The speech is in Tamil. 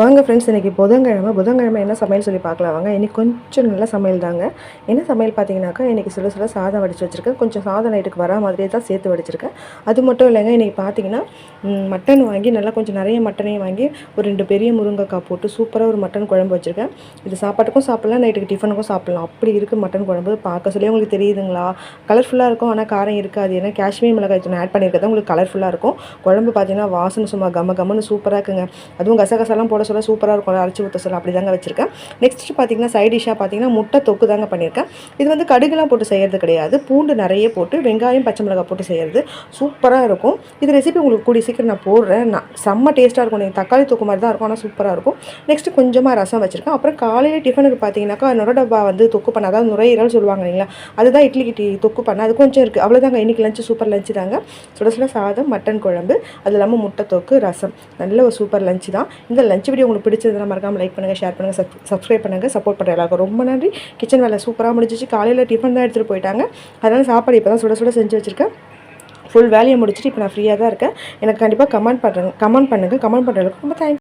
வாங்க ஃப்ரெண்ட்ஸ் இன்றைக்கி புதன்கிழமை. புதன்கிழமை என்ன சமையல் சொல்லி பார்க்கலாம். வாங்க இன்றைக்கி கொஞ்சம் நல்ல சமையல் தாங்க. என்ன சமையல் பார்த்தீங்கன்னாக்கா இன்றைக்கி சுட சுட சாதம் வடித்து வச்சுருக்கேன். கொஞ்சம் சாதம் நைட்டுக்கு வரா மாதிரியே தான் சேர்த்து வடிச்சிருக்கேன். அது மட்டும் இல்லைங்க இன்றைக்கி பார்த்தீங்கன்னா மட்டன் வாங்கி நல்லா கொஞ்சம் நிறைய மட்டனையும் வாங்கி ஒரு ரெண்டு பெரிய முருங்கைக்காய் போட்டு சூப்பராக ஒரு மட்டன் குழம்பு வச்சுருக்கேன். இது சாப்பாட்டுக்கும் சாப்பிட்லாம் நைட்டுக்கு டிஃபனுக்கும் சாப்பிட்லாம். அப்படி இருக்குது மட்டன் குழம்பு. பார்க்க சொல்லி உங்களுக்கு தெரியுதுங்களா? கலர்ஃபுல்லாக இருக்கும் ஆனால் காரம் இருக்காது. ஏன்னா காஷ்மீர் மிளகாய் தூள் ஆட் பண்ணியிருக்கதான் உங்களுக்கு கலர்ஃபுல்லாக இருக்கும். குழம்பு பார்த்தீங்கன்னா வாசனை சும்மா கம கமன்னு சூப்பராக இருக்குங்க. அதுவும் கசகசெல்லாம் போட சொல்ல சூப்பராக இருக்கும். அரைச்சி ஊற்ற சொல்ல அப்படி தாங்க வச்சுருக்கேன் நெக்ஸ்ட் பார்த்தீங்கன்னா சைட் டிஷ்ஷாக பார்த்தீங்கன்னா முட்டை தொக்கு தாங்க பண்ணியிருக்கேன் இது வந்து கடுகுலாம் போட்டு செய்கிறது கிடையாது. பூண்டு நிறைய போட்டு வெங்காயம் பச்சை மிளகாய் போட்டு செய்கிறது சூப்பராக இருக்கும். இது ரெசிபி உங்களுக்கு கூடிய சீக்கிரம் நான் போடுறேன். நான் செம்ம டேஸ்ட்டாக இருக்கும். நீங்கள் தக்காளி தொக்கு மாதிரி தான் இருக்கும். ஆனால் சூப்பராக இருக்கும். நெக்ஸ்ட்டு கொஞ்சமாக ரசம் வச்சுருக்கேன். அப்புறம் காலையில் டிஃபனுக்கு பார்த்தீங்கன்னாக்கா நுர டப்பா வந்து தொக்கு பண்ண அதாவது நுரையீரல் சொல்லுவாங்க இல்லைங்களா அதுதான் இட்லி கிட்டி தொக்கு பண்ண. அது கொஞ்சம் இருக்குது அவ்வளோதாங்க இன்றைக்கி லஞ்சு சூப்பர் லஞ்சு தாங்க. சுட சுட சாதம் மட்டன் குழம்பு அது இல்லாமல் முட்டை தொக்கு ரசம். நல்ல ஒரு சூப்பர் லஞ்சு தான். இந்த லஞ்ச் வீடியோ உங்களுக்கு பிடிச்சதுனா மறக்காமல் லைக் பண்ணுங்கள் ஷேர் பண்ணுங்கள் சப் சப்ஸ்கிரைப் பண்ணுங்கள் சப்போர்ட் பண்ணுற எல்லாருக்கும் ரொம்ப நன்றி. கிச்சன் வேலை சூப்பராக முடிஞ்சிச்சு. காலையில் டிஃபன் தான் எடுத்துகிட்டு போயிட்டாங்க. அதனால் சாப்பாடு இப்போ தான் சுட சுட செஞ்சு வச்சுருக்கேன். ஃபுல் வேலையை முடிச்சுட்டு இப்போ நான் ஃப்ரீயாக தான் இருக்கேன். எனக்கு கண்டிப்பாக கமெண்ட் பண்ணுறேன் கமெண்ட் பண்ணுங்கள் கமெண்ட் பண்ணுறதுக்கு ரொம்ப தேங்க்ஸ்